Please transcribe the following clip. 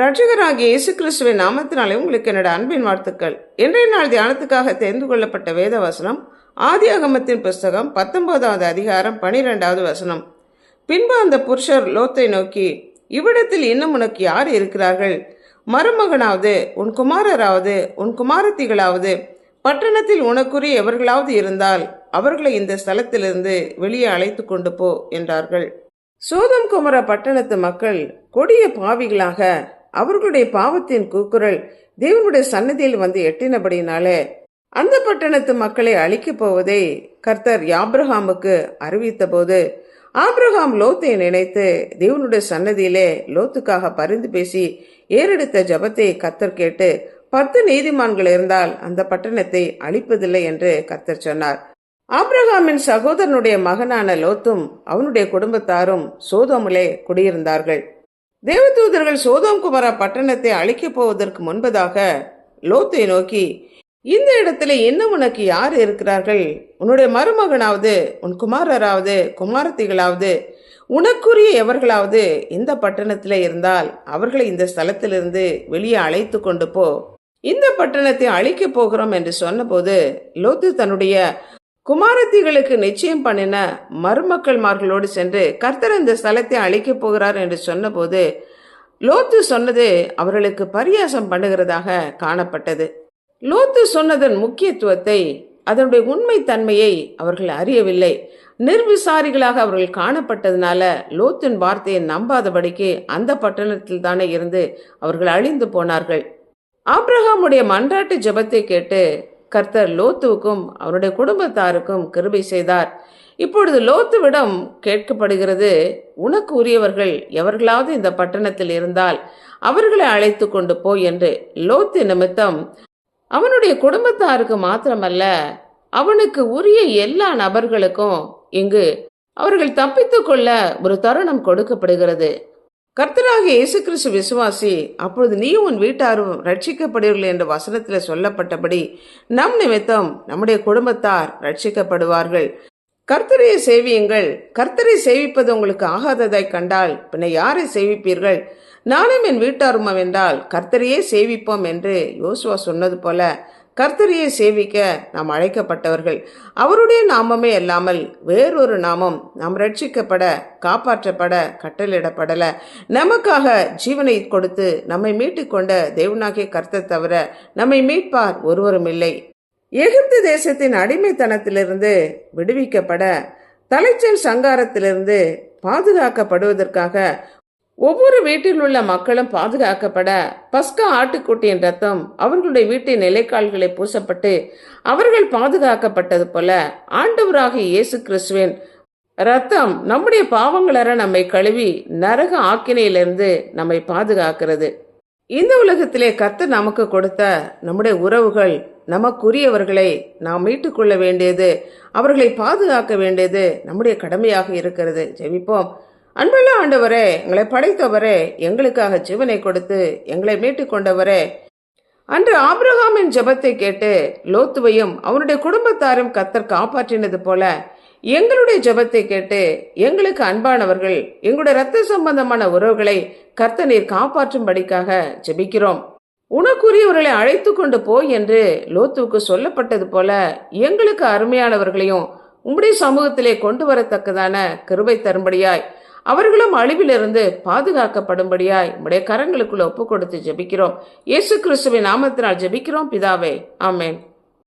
ரட்சகராகிய இயேசு கிறிஸ்துவின் நாமத்தினாலே உங்களுக்கு என்னோட அன்பின் வாழ்த்துக்கள். இன்றைய நாள் தியானத்துக்காக தெரிந்து கொள்ளப்பட்ட வேத வசனம் ஆதியாகமத்தின் புஸ்தகம் பத்தொன்பதாவது அதிகாரம் பனிரெண்டாவது வசனம். பின்பு அந்த புருஷர் லோத்தை நோக்கி இவ்விடத்தில் இன்னும் உனக்கு யார் இருக்கிறார்கள்? மருமகனாவது உன் குமாரராவது உன் குமாரத்திகளாவது பட்டணத்தில் உனக்குரிய எவர்களாவது இருந்தால் அவர்களை இந்த ஸ்தலத்திலிருந்து வெளியே அழைத்து கொண்டு போ என்றார்கள். சோதம் குமர பட்டணத்து மக்கள் கொடிய பாவிகளாக அவர்களுடைய பாவத்தின் கூக்குரல் தேவனுடைய சன்னதியில் வந்து எட்டினபடினாலே அந்த பட்டணத்து மக்களை அழிக்கப் போவதை கர்த்தர் யாப்ரஹாமுக்கு அறிவித்தபோது ஆப்ரஹாம் லோத்தை நினைத்து தேவனுடைய சன்னதியிலே லோத்துக்காக பரிந்து பேசி ஏறெடுத்த ஜபத்தை கர்த்தர் கேட்டு பத்து நீதிமான்கள் இருந்தால் அந்த பட்டணத்தை அழிப்பதில்லை என்று கர்த்தர் சொன்னார். ஆப்ரஹாமின் சகோதரனுடைய மகனான லோத்தும் அவனுடைய குடும்பத்தாரும் சோதோமிலே குடியிருந்தார்கள். தேவதூதர்கள் சோதோம் குமரா பட்டணத்தை அழிக்கப் போவதற்கு முன்பதாக லோத்தை நோக்கி இந்த இடத்துல இன்னும் உனக்கு யார் இருக்கிறார்கள்? உன்னுடைய மருமகனாவது உன் குமாரராவது குமாரத்திகளாவது உனக்குரிய எவர்களாவது இந்த பட்டணத்தில் இருந்தால் அவர்களை இந்த ஸ்தலத்திலிருந்து வெளியே அழைத்து கொண்டு போ. இந்த பட்டணத்தை அழிக்கப் போகிறோம் என்று சொன்னபோது லோத்து தன்னுடைய குமாரத்திகளுக்கு நிச்சயம் பண்ணின மருமக்கள்மார்களோடு சென்று கர்த்தர் இந்த ஸ்தலத்தை அழைக்கப் போகிறார் என்று சொன்னபோது லோத்து சொன்னது அவர்களுக்கு பரியாசம் பண்ணுகிறதாக காணப்பட்டது. லோத்து சொன்னதன் முக்கியத்துவத்தை அதனுடைய உண்மை தன்மையை அவர்கள் அறியவில்லை. நிர்விசாரிகளாக அவர்கள் காணப்பட்டதுனால லோத்தின் வார்த்தையை நம்பாதபடிக்கு அந்த பட்டணத்தில் தானே இருந்து அவர்கள் அழிந்து போனார்கள். ஆப்ரஹாமுடைய மன்றாட்டு ஜெபத்தை கேட்டு கர்த்தர் லோத்துவுக்கும் அவருடைய குடும்பத்தாருக்கும் கிருபை செய்தார். இப்பொழுது லோத்துவிடம் கேட்கப்படுகிறது உனக்கு உரியவர்கள் எவர்களாவது இந்த பட்டணத்தில் இருந்தால் அவர்களை அழைத்து கொண்டு போ என்று. லோத்து நிமித்தம் அவனுடைய குடும்பத்தாருக்கு மாத்திரமல்ல அவனுக்கு உரிய எல்லா நபர்களுக்கும் இங்கு அவர்கள் தப்பித்துக்கொள்ள ஒரு தருணம் கொடுக்கப்படுகிறது. கர்த்தராகிய இயேசு கிறிஸ்து விசுவாசி அப்பொழுது நீ உன் வீட்டாரும் ரட்சிக்கப்படுவீர்கள் என்ற வசனத்தில் சொல்லப்பட்டபடி நம் நிமித்தம் நம்முடைய குடும்பத்தார் ரட்சிக்கப்படுவார்கள் கர்த்தரையை சேவியுங்கள். கர்த்தரை சேவிப்பது உங்களுக்கு ஆகாததாய் கண்டால் பின்ன யாரை சேவிப்பீர்கள்? நானும் என் வீட்டாருமா என்றால் கர்த்தரையே சேவிப்போம் என்று யோசுவா சொன்னது போல கர்த்தரையை சேவிக்க நாம் அழைக்கப்பட்டவர்கள். அவருடைய நாமமே அல்லாமல் வேறொரு நாமம் நாம் ரட்சிக்கப்பட காப்பாற்றப்பட கட்டளிடப்படல நமக்காக ஜீவனை கொடுத்து நம்மை மீட்டுக்கொண்ட தேவனாகிய கர்த்தர் தவிர நம்மை மீட்பார் ஒருவரும் இல்லை. எகிப்து தேசத்தின் அடிமைத்தனத்திலிருந்து விடுவிக்கப்பட தலைச்சல் சங்காரத்திலிருந்து பாதுகாக்கப்படுவதற்காக ஒவ்வொரு வீட்டில் உள்ள மக்களும் பாதுகாக்கப்பட பஸ்கா ஆட்டுக்குட்டியின் ரத்தம் அவர்களுடைய வீட்டின் நிலைக்கால்களை பூசப்பட்டு அவர்கள் பாதுகாக்கப்பட்டது போல ஆண்டவராக இயேசு கிறிஸ்துவின் ரத்தம் நம்முடைய பாவங்களற நம்மை கழுவி நரக ஆக்கினையிலிருந்து நம்மை பாதுகாக்கிறது. இந்த உலகத்திலே கத்து நமக்கு கொடுத்த நம்முடைய உறவுகள் நமக்குரியவர்களை நாம் மீட்டுக்கொள்ள வேண்டியது அவர்களை பாதுகாக்க வேண்டியது நம்முடைய கடமையாக இருக்கிறது. ஜெபிப்போம். அன்புள்ள ஆண்டவரே எங்களை படைத்தவரே எங்களுக்காக ஜீவனை கொடுத்து எங்களை மீட்டு கொண்டவரே அன்று ஆபிரகாமின் ஜெபத்தை கேட்டு லோத்துவையும் அவனுடைய குடும்பத்தாரும் கத்தர் காப்பாற்றினது போல எங்களுடைய ஜெபத்தை கேட்டு எங்களுக்கு அன்பானவர்கள் எங்களுடைய ரத்த சம்பந்தமான உறவுகளை கர்த்த நீர் காப்பாற்றும்படிக்காக ஜெபிக்கிறோம். உனக்குரியவர்களை அழைத்து கொண்டு போய் என்று லோத்துவுக்கு சொல்லப்பட்டது போல எங்களுக்கு அருமையானவர்களையும் உம்முடைய சமூகத்திலே கொண்டு வரத்தக்கதான கிருபை தரும்படியாய் அவர்களும் அழிவிலிருந்து பாதுகாக்கப்படும்படியாய் உடைய கரங்களுக்குள்ள ஒப்பு கொடுத்து ஜெபிக்கிறோம். இயேசு கிறிஸ்துவின் நாமத்தினால் ஜெபிக்கிறோம். பிதாவே ஆமேன்.